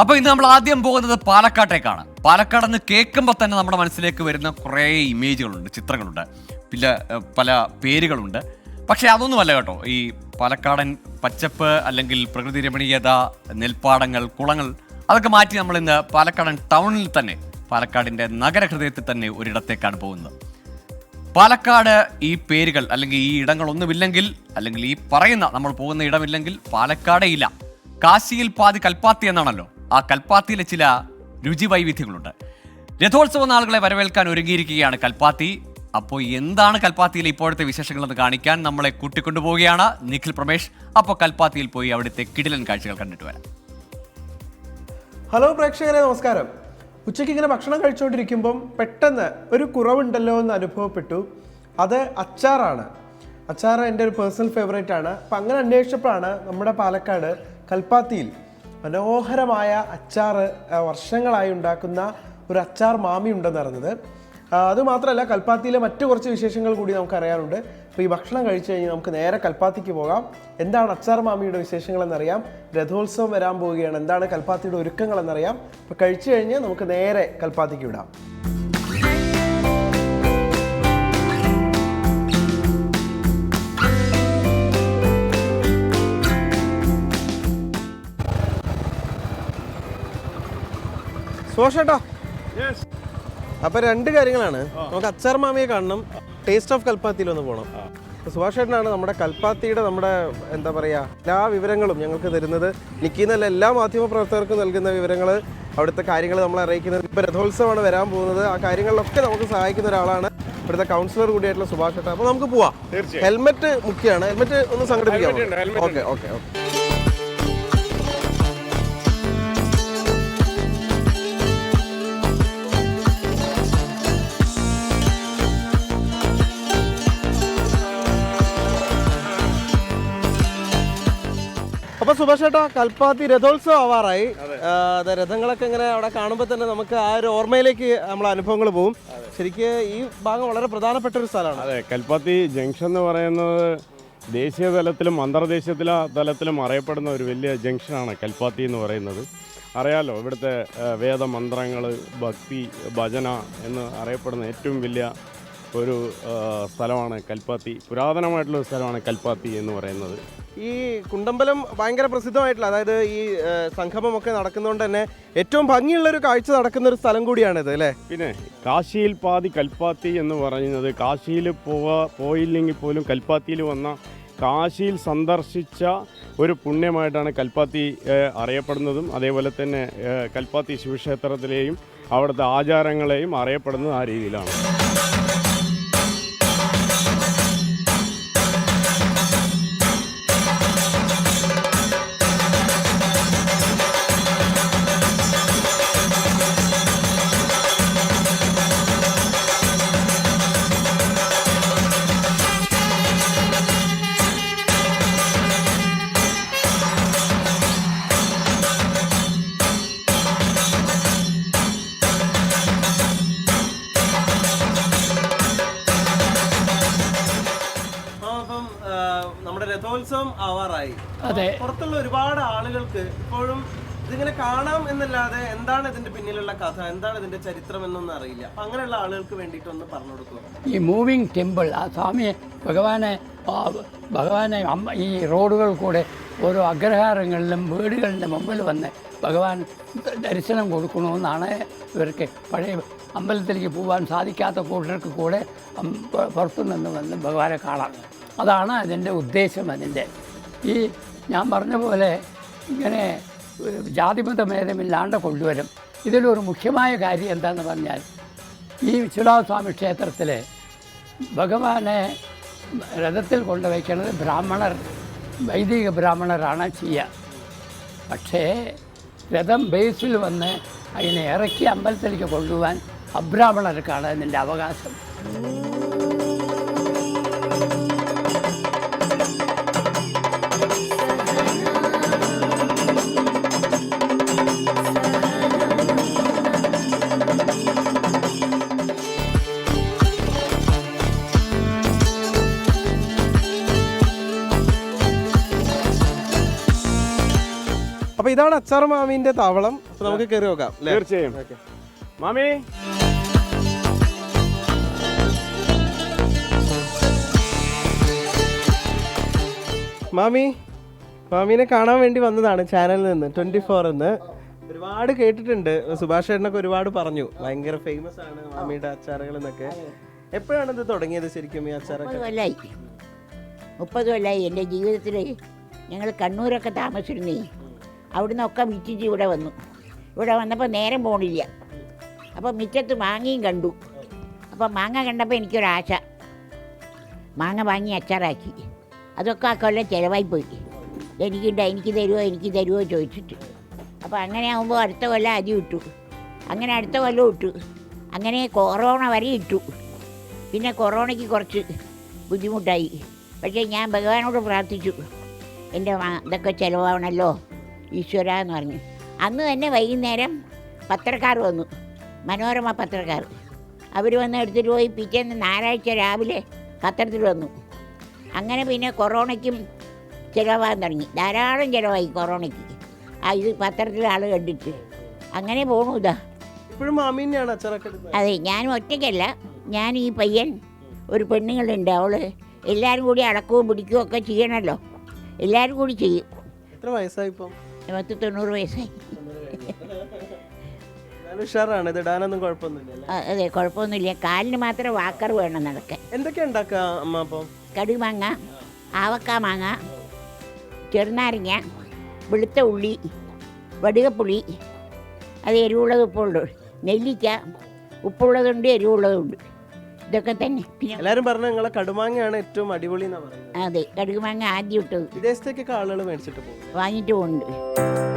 അപ്പൊ ഇന്ന് നമ്മൾ ആദ്യം പോകുന്നത് പാലക്കാട്ടേക്കാണ്. പാലക്കാട് എന്ന് കേൾക്കുമ്പോൾ തന്നെ നമ്മുടെ മനസ്സിലേക്ക് വരുന്ന കുറേ ഇമേജുകളുണ്ട് ചിത്രങ്ങളുണ്ട്. പിന്നെ പല പേരുകളുണ്ട്. പക്ഷേ അതൊന്നുമല്ല കേട്ടോ. ഈ പാലക്കാടൻ പച്ചപ്പ് അല്ലെങ്കിൽ പ്രകൃതി രമണീയത നെൽപ്പാടങ്ങൾ കുളങ്ങൾ അതൊക്കെ മാറ്റി നമ്മൾ ഇന്ന് പാലക്കാടൻ ടൗണിൽ തന്നെ പാലക്കാടിന്റെ നഗരഹൃദയത്തിൽ തന്നെ ഒരിടത്തേക്കാണ് പോകുന്നത്. പാലക്കാട് ഈ പേരുകൾ അല്ലെങ്കിൽ ഈ ഇടങ്ങളൊന്നുമില്ലെങ്കിൽ അല്ലെങ്കിൽ ഈ പറയുന്ന നമ്മൾ പോകുന്ന ഇടമില്ലെങ്കിൽ പാലക്കാടേ ഇല്ല. കാശിയിൽ പാതി കൽപ്പാത്തി എന്നാണല്ലോ. ആ കൽപ്പാത്തിയിലെ ചില രുചി വൈവിധ്യങ്ങളുണ്ട്. രഥോത്സവ നാളുകളെ വരവേൽക്കാൻ ഒരുങ്ങിയിരിക്കുകയാണ് കൽപ്പാത്തി. അപ്പോൾ എന്താണ് കൽപ്പാത്തിയിലെ ഇപ്പോഴത്തെ വിശേഷങ്ങളെന്ന് കാണിക്കാൻ നമ്മളെ കൂട്ടിക്കൊണ്ടുപോവുകയാണ് നിഖിൽ പ്രമേഷ്. അപ്പോൾ കൽപ്പാത്തിയിൽ പോയി അവിടുത്തെ കിടിലൻ കാഴ്ചകൾ കണ്ടിട്ട് വരാം. ഹലോ പ്രേക്ഷകരെ നമസ്കാരം. ഉച്ചയ്ക്ക് ഇങ്ങനെ ഭക്ഷണം കഴിച്ചുകൊണ്ടിരിക്കുമ്പം പെട്ടെന്ന് ഒരു കുറവുണ്ടല്ലോ എന്ന് അനുഭവപ്പെട്ടു. അത് അച്ചാറാണ്. അച്ചാർ എന്റെ ഒരു പേഴ്സണൽ ഫേവറേറ്റ് ആണ് അപ്പം അങ്ങനെ അന്വേഷിച്ചപ്പോഴാണ് നമ്മുടെ പാലക്കാട് കൽപ്പാത്തിയിൽ മനോഹരമായ അച്ചാർ വർഷങ്ങളായി ഉണ്ടാക്കുന്ന ഒരു അച്ചാർ മാമി ഉണ്ടെന്ന് അറിഞ്ഞത്. ആ, അതുമാത്രമല്ല കൽപ്പാത്തിയിലെ മറ്റു കുറച്ച് വിശേഷങ്ങൾ കൂടി നമുക്ക് അറിയാനുണ്ട്. അപ്പോൾ ഈ ഭക്ഷണം കഴിച്ചു കഴിഞ്ഞ് നമുക്ക് നേരെ കൽപ്പാത്തിക്ക് പോകാം. എന്താണ് അച്ചാർ മാമിയുടെ വിശേഷങ്ങൾ എന്നറിയാം രഥോത്സവം വരാൻ പോവുകയാണ്. എന്താണ് കൽപ്പാത്തിയുടെ ഒരുക്കങ്ങൾ എന്നറിയാം അപ്പോൾ കഴിച്ചു കഴിഞ്ഞ് നമുക്ക് നേരെ കൽപ്പാത്തിക്ക് വിടാം. സുഭാഷേട്ടാ അപ്പൊ രണ്ട് കാര്യങ്ങളാണ്. നമുക്ക് അച്ചാർ മാമിയെ കാണണം. ടേസ്റ്റ് ഓഫ് കൽപ്പാത്തിയിൽ ഒന്ന് പോകണം സുഭാഷേട്ടനാണ് സുഭാഷ് ചേട്ടനാണ് നമ്മുടെ കൽപ്പാത്തിയുടെ നമ്മുടെ എന്താ പറയുക എല്ലാ വിവരങ്ങളും ഞങ്ങൾക്ക് തരുന്നത്. നിൽക്കുന്നല്ല എല്ലാ മാധ്യമ പ്രവർത്തകർക്കും നൽകുന്ന വിവരങ്ങൾ അവിടുത്തെ കാര്യങ്ങൾ നമ്മളെ അറിയിക്കുന്നത്. ഇപ്പം രഥോത്സവമാണ് വരാൻ പോകുന്നത്. ആ കാര്യങ്ങളിലൊക്കെ നമുക്ക് സഹായിക്കുന്ന ഒരാളാണ് ഇവിടുത്തെ കൗൺസിലർ കൂടിയായിട്ടുള്ള സുഭാഷ് ചേട്ടൻ അപ്പോൾ നമുക്ക് പോവാം. ഹെൽമെറ്റ് മുഖ്യമാണ് ഹെൽമെറ്റ് ഒന്ന് സംഘടിപ്പിക്കാം ഓക്കെ ഓക്കെ ഓക്കെ സുഭാഷ് ചേട്ടാ കൽപ്പാത്തി രഥോത്സവം ആവാറായി. രഥങ്ങളൊക്കെ ഇങ്ങനെ അവിടെ കാണുമ്പോൾ തന്നെ നമുക്ക് ആ ഒരു ഓർമ്മയിലേക്ക് നമ്മളെ അനുഭവങ്ങൾ പോകും. ശരിക്ക് ഈ ഭാഗം വളരെ പ്രധാനപ്പെട്ട ഒരു സ്ഥലമാണ്. അതെ കൽപ്പാത്തി ജംഗ്ഷൻ എന്ന് പറയുന്നത് ദേശീയ തലത്തിലും അന്തർദേശീയ തലത്തിലും അറിയപ്പെടുന്ന ഒരു വലിയ ജംഗ്ഷനാണ് കൽപ്പാത്തി എന്ന് പറയുന്നത്. അറിയാലോ ഇവിടുത്തെ വേദമന്ത്രങ്ങൾ ഭക്തി ഭജന എന്ന് അറിയപ്പെടുന്ന ഏറ്റവും വലിയ ഒരു സ്ഥലമാണ് കൽപ്പാത്തി. പുരാതനമായിട്ടുള്ള സ്ഥലമാണ് കൽപ്പാത്തി എന്ന് പറയുന്നത്. ഈ കുണ്ടമ്പലം ഭയങ്കര പ്രസിദ്ധമായിട്ടുള്ള അതായത് ഈ സംഗമമൊക്കെ നടക്കുന്നതുകൊണ്ട് തന്നെ ഏറ്റവും ഭംഗിയുള്ള ഒരു കാഴ്ച നടക്കുന്ന ഒരു സ്ഥലം കൂടിയാണിത് അല്ലേ? പിന്നെ കാശിയിൽ പാതി കൽപ്പാത്തി എന്ന് പറയുന്നത് കാശിയിൽ പോവാ പോയില്ലെങ്കിൽ പോലും കൽപ്പാത്തിയിൽ വന്ന കാശിയിൽ സന്ദർശിച്ച ഒരു പുണ്യമായിട്ടാണ് കൽപ്പാത്തി അറിയപ്പെടുന്നതും അതേപോലെ തന്നെ കൽപ്പാത്തി ശിവക്ഷേത്രത്തിലെയും അവിടുത്തെ ആചാരങ്ങളെയും അറിയപ്പെടുന്നത് ആ രീതിയിലാണ്. രഥോത്സവം ആവാറായി. അതെ. പുറത്തുള്ള ഒരുപാട് ആളുകൾക്ക് ഇപ്പോഴും ഇതിങ്ങനെ കാണാം എന്നല്ലാതെ എന്താണ് ഇതിന്റെ പിന്നിലുള്ള കഥ? എന്താണ് ഇതിന്റെ ചരിത്രം എന്നൊന്നും അറിയില്ല. അപ്പൊ അങ്ങനെയുള്ള ആളുകൾക്ക് വേണ്ടിയിട്ട് ഒന്ന് പറഞ്ഞു കൊടുക്കുക ഈ മൂവിങ് ടെമ്പിൾ ആ സ്വാമിയെ ഭഗവാനെ ഭഗവാനെ ഈ റോഡുകൾ കൂടെ ഓരോ അഗ്രഹാരങ്ങളിലും വീടുകളുടെ മുമ്പിൽ വന്ന് ഭഗവാൻ ദർശനം കൊടുക്കണമെന്നാണ് ഇവർക്ക് പഴയ അമ്പലത്തിലേക്ക് പോകാൻ സാധിക്കാത്ത കൂട്ടർക്ക് കൂടെ പുറത്തുനിന്ന് പു- പുറത്തു നിന്ന് വന്ന് ഭഗവാനെ കാണാം. അതാണ് അതിന്റെ ഉദ്ദേശം അതിന്റെ. ഈ ഞാൻ പറഞ്ഞ പോലെ ഇങ്ങനെ ജാതിമത ഭേദമില്ലാണ്ട് കൊണ്ടുവരും. ഇതിലൊരു മുഖ്യമായ കാര്യം എന്താണെന്ന് പറഞ്ഞാൽ ഈ വിശ്വനാഥസ്വാമി ക്ഷേത്രത്തിൽ ഭഗവാനെ രഥത്തിൽ കൊണ്ടുവയ്ക്കുന്നത് ബ്രാഹ്മണർ വൈദിക ബ്രാഹ്മണരാണ് ചെയ്യുക. പക്ഷേ രഥം ബേസിൽ വന്ന് അതിനെ ഇറക്കി അമ്പലത്തിലേക്ക് കൊണ്ടുപോകാൻ അബ്രാഹ്മണർക്കാണ് അതിന്റെ അവകാശം. അപ്പൊ ഇതാണ് അച്ചാർ മാമിന്റെ താവളം. അപ്പൊ നമുക്ക് കയറി നോക്കാം അല്ലേ? തീർച്ചയായും. മാമി? മാമി മാമീനെ കാണാൻ വേണ്ടി വന്നതാണ് ചാനലിൽ നിന്ന് ട്വന്റി ഫോർ എന്ന് ഒരുപാട് കേട്ടിട്ടുണ്ട്. സുഭാഷ് ചേട്ടനൊക്കെ ഒരുപാട് പറഞ്ഞു. ഭയങ്കര ഫേമസ് ആണ് മാമിയുടെ അച്ചാറുകൾ എന്നൊക്കെ. എപ്പോഴാണ് ഇത് തുടങ്ങിയത് ശരിക്കും ഈ അച്ചാറൊക്കെ? മുപ്പത് കൊല്ലായി. മുപ്പത് കൊല്ലായി എന്റെ ജീവിതത്തിൽ ഞങ്ങൾ കണ്ണൂരൊക്കെ താമസിച്ചിരുന്നേ. അവിടുന്ന് ഒക്കെ വിറ്റിച്ച് ഇവിടെ വന്നു. ഇവിടെ വന്നപ്പോൾ നേരം പോണില്ല. അപ്പോൾ മിറ്റത്ത് മാങ്ങയും കണ്ടു. അപ്പോൾ മാങ്ങ കണ്ടപ്പോൾ എനിക്കൊരാശ. മാങ്ങ വാങ്ങി അച്ചാറാക്കി. അതൊക്കെ ആ കൊല്ലം ചിലവായി പോയി. എനിക്കുണ്ട് എനിക്ക് തരുമോ എനിക്ക് തരുമോ ചോദിച്ചിട്ട്. അപ്പോൾ അങ്ങനെ ആകുമ്പോൾ അടുത്ത കൊല്ലം അരി ഇട്ടു. അങ്ങനെ അടുത്ത കൊല്ലം ഇട്ടു. അങ്ങനെ കൊറോണ വരെ ഇട്ടു. പിന്നെ കൊറോണയ്ക്ക് കുറച്ച് ബുദ്ധിമുട്ടായി. പക്ഷേ ഞാൻ ഭഗവാനോട് പ്രാർത്ഥിച്ചു. എന്റെ ഇതൊക്കെ ചിലവാണല്ലോ ഈശ്വര എന്ന് പറഞ്ഞു അന്ന് തന്നെ വൈകുന്നേരം പത്രക്കാർ വന്നു. മനോരമ പത്രക്കാർ. അവർ വന്ന് എടുത്തിട്ട് പോയി പിറ്റേന്ന് ഞായറാഴ്ച രാവിലെ പത്രത്തിൽ വന്നു. അങ്ങനെ പിന്നെ കൊറോണയ്ക്കും ചിലവാകാൻ തുടങ്ങി. ധാരാളം ചിലവായി കൊറോണയ്ക്ക്. ആ ഇത് പത്രത്തിൽ ആൾ കണ്ടിട്ട്. അങ്ങനെ പോണു ഇതാ. ഇപ്പോഴും അതെ ഞാൻ ഒറ്റയ്ക്കല്ല. ഞാൻ ഈ പയ്യൻ ഒരു പെണ്ണുങ്ങളുണ്ട്. അവൾ എല്ലാവരും കൂടി അടക്കവും പിടിക്കുകയും ഒക്കെ ചെയ്യണമല്ലോ എല്ലാവരും കൂടി ചെയ്യും. എത്ര വയസ്സായി ഇപ്പം? പത്ത് തൊണ്ണൂറ് വയസ്സായി. ഞാൻ ഉഷാറാണ്. ഇത് ഇടാനൊന്നും കുഴപ്പമൊന്നുമില്ല അല്ലേ? അതെ കുഴപ്പമൊന്നുമില്ല. കാലിന് മാത്രം വാക്കർ വേണം നടക്കാൻ. എന്തൊക്കെ ഉണ്ടാക്കുക അമ്മ അപ്പം? കടുമാങ്ങ ആവക്ക മാങ്ങ ചെറുനാരങ്ങ വെളുത്ത ഉള്ളി വടുകപ്പുളി അത് എരിവുള്ളത് ഉപ്പുള്ളത് നെല്ലിക്ക ഉപ്പുള്ളതുണ്ട് എരിവുള്ളതുണ്ട്. ഇതൊക്കെ തന്നെ. പിന്നെ എല്ലാരും പറഞ്ഞ നിങ്ങളെ കടുമാങ്ങയാണ് ഏറ്റവും അടിപൊളി എന്നാ പറയുന്നത്. അതെ കടുമാങ്ങ ആദ്യം ഇട്ടത് വിദേശത്തേക്കൊക്കെ ആളുകൾ മേടിച്ചിട്ട് പോകും. വാങ്ങിയിട്ട് പോകുന്നുണ്ട്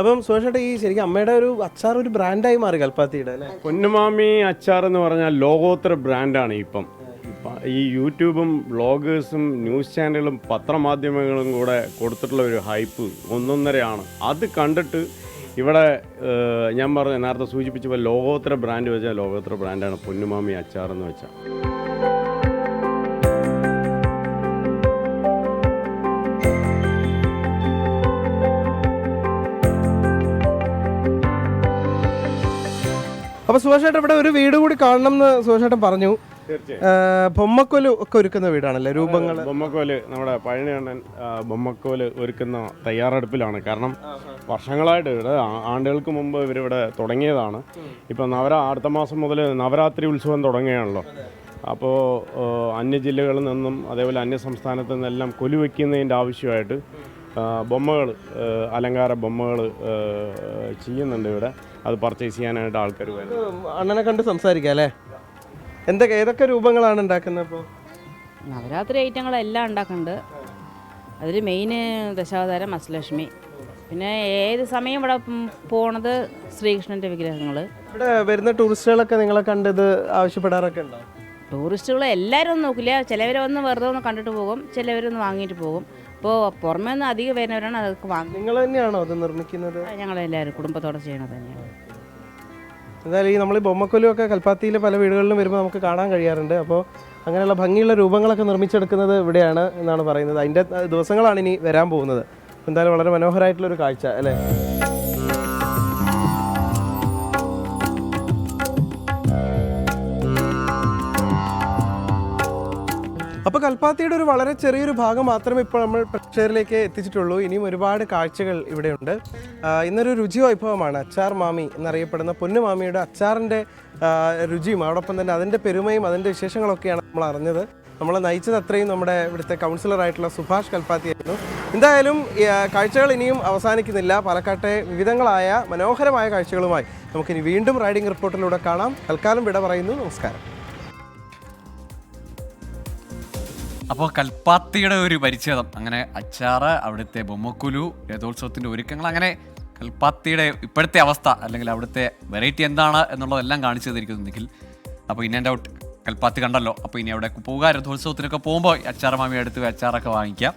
അപ്പം സുരേഷേട്ട ഈ ശരിക്കും അമ്മയുടെ ഒരു അച്ചാർ ഒരു ബ്രാൻഡായി മാറി കൽപ്പാത്തിയുടെ അല്ലേ? പൊന്നുമാമി അച്ചാർ എന്ന് പറഞ്ഞാൽ ലോകോത്തര ബ്രാൻഡാണ് ഇപ്പം. ഈ യൂട്യൂബും വ്ളോഗേഴ്സും ന്യൂസ് ചാനലും പത്രമാധ്യമങ്ങളും കൂടെ കൊടുത്തിട്ടുള്ള ഒരു ഹൈപ്പ് ഒന്നൊന്നരയാണ്. അത് കണ്ടിട്ട് ഇവിടെ ഞാൻ പറഞ്ഞ നേരത്തെ സൂചിപ്പിച്ചപ്പോൾ ലോകോത്തര ബ്രാൻഡ് വെച്ചാൽ ലോകോത്തര ബ്രാൻഡാണ് പൊന്നുമാമി അച്ചാർ എന്ന് വെച്ചാൽ. അപ്പൊ സുഭാഷേട്ടൻ ഇവിടെ ഒരു വീട് കൂടി കാണണം എന്ന് സുഭാഷേട്ടൻ പറഞ്ഞു. ബൊമ്മക്കോൽ ഒക്കെ ഒരുക്കുന്ന വീടാണല്ലേ? രൂപങ്ങൾ ബൊമ്മക്കോൽ നമ്മുടെ പഴനിയണ്ണൻ ബൊമ്മക്കോൽ ഒരുക്കുന്ന തയ്യാറെടുപ്പിലാണ്. കാരണം വർഷങ്ങളായിട്ട് ഇവിടെ ആണ്ടുകൾക്ക് മുമ്പ് ഇവരിവിടെ തുടങ്ങിയതാണ്. ഇപ്പം നവര അടുത്ത മാസം മുതൽ നവരാത്രി ഉത്സവം തുടങ്ങുകയാണല്ലോ. അപ്പോൾ അന്യ ജില്ലകളിൽ നിന്നും അതേപോലെ അന്യ സംസ്ഥാനത്തു നിന്നെല്ലാം കൊലു വയ്ക്കുന്നതിന്റെ ആവശ്യമായിട്ട് ബൊമ്മകൾ അലങ്കാര ബൊമ്മകൾ ചെയ്യുന്നുണ്ട് ഇവിടെ. അത് പർച്ചേസ് ചെയ്യാനായിട്ട് ആൾക്കാർ വരുന്നത്. അണ്ണനെ കണ്ട് സംസാരിക്കാം അല്ലേ? എന്തൊക്കെ ഏതൊക്കെ രൂപങ്ങളാണ് ഉണ്ടാക്കുന്നത് അപ്പോൾ നവരാത്രി ഐറ്റങ്ങളെല്ലാം ഉണ്ടാക്കുന്നുണ്ട്. അതിൽ മെയിൻ ദശാവതാരം അശ്ലക്ഷ്മി പിന്നെ ഏത് സമയം ഇവിടെ പോണത് ശ്രീകൃഷ്ണന്റെ വിഗ്രഹങ്ങൾ ഇവിടെ വരുന്ന ടൂറിസ്റ്റുകളൊക്കെ നിങ്ങളെ കണ്ടത് ആവശ്യപ്പെടാറൊക്കെ ഉണ്ടോ? ടൂറിസ്റ്റുകൾ എല്ലാവരും ഒന്നും നോക്കില്ല. ചിലവർ വന്ന് വെറുതെ ഒന്ന് കണ്ടിട്ട് പോകും. ചിലവരൊന്ന് വാങ്ങിയിട്ട് പോകും. ഇപ്പോൾ പുറമേ നിന്ന് അധികം വരുന്നവരാണ് അതൊക്കെ വാങ്ങുന്നത്. നിങ്ങൾ തന്നെയാണോ അത് നിർമ്മിക്കുന്നത്? ഞങ്ങൾ എല്ലാവരും കുടുംബത്തോടെ ചെയ്യണത് തന്നെയാണ്. എന്തായാലും ഈ നമ്മൾ ഈ ബൊമ്മക്കൊലുമൊക്കെ കൽപ്പാത്തിയിലെ പല വീടുകളിലും വരുമ്പോൾ നമുക്ക് കാണാൻ കഴിയാറുണ്ട്. അപ്പോൾ അങ്ങനെയുള്ള ഭംഗിയുള്ള രൂപങ്ങളൊക്കെ നിർമ്മിച്ചെടുക്കുന്നത് ഇവിടെയാണ് എന്നാണ് പറയുന്നത്. അതിന്റെ ദിവസങ്ങളാണ് ഇനി വരാൻ പോകുന്നത്. എന്തായാലും വളരെ മനോഹരമായിട്ടുള്ള ഒരു കാഴ്ച അല്ലേ? കൽപ്പാത്തിയുടെ ഒരു വളരെ ചെറിയൊരു ഭാഗം മാത്രമേ ഇപ്പോൾ നമ്മൾ പ്രേക്ഷകരിലേക്ക് എത്തിച്ചിട്ടുള്ളൂ. ഇനിയും ഒരുപാട് കാഴ്ചകൾ ഇവിടെയുണ്ട്. ഇന്നൊരു രുചി വൈഭവമാണ്. അച്ചാർ മാമി എന്നറിയപ്പെടുന്ന പൊന്നു മാമിയുടെ അച്ചാറിന്റെ രുചിയും അതോടൊപ്പം തന്നെ അതിന്റെ പെരുമയും അതിന്റെ വിശേഷങ്ങളൊക്കെയാണ് നമ്മൾ അറിഞ്ഞത്. നമ്മളെ നയിച്ചത് അത്രയും നമ്മുടെ ഇവിടുത്തെ കൗൺസിലറായിട്ടുള്ള സുഭാഷ് കൽപ്പാത്തിയായിരുന്നു എന്തായാലും കാഴ്ചകൾ ഇനിയും അവസാനിക്കുന്നില്ല. പാലക്കാട്ടെ വിവിധങ്ങളായ മനോഹരമായ കാഴ്ചകളുമായി നമുക്കിനി വീണ്ടും റൈഡിംഗ് റിപ്പോർട്ടിലൂടെ കാണാം. തൽക്കാലം വിട പറയുന്നു. നമസ്കാരം. അപ്പോൾ കൽപ്പാത്തിയുടെ ഒരു പരിച്ഛേദം. അങ്ങനെ അച്ചാറ് അവിടുത്തെ ബൊമ്മക്കുലു രഥോത്സവത്തിന്റെ ഒരുക്കങ്ങൾ അങ്ങനെ കൽപ്പാത്തിയുടെ ഇപ്പോഴത്തെ അവസ്ഥ അല്ലെങ്കിൽ അവിടുത്തെ വെറൈറ്റി എന്താണ് എന്നുള്ളതെല്ലാം കാണിച്ചു തന്നിരിക്കുന്നുണ്ടെങ്കിൽ അപ്പോൾ ഇൻ ആൻഡ് ഔട്ട് കൽപ്പാത്തി കണ്ടല്ലോ. അപ്പോൾ ഇനി അവിടെ പോവുക രഥോത്സവത്തിനൊക്കെ പോകുമ്പോൾ അച്ചാറ മാമിയെടുത്ത് അച്ചാറൊക്കെ വാങ്ങിക്കാം.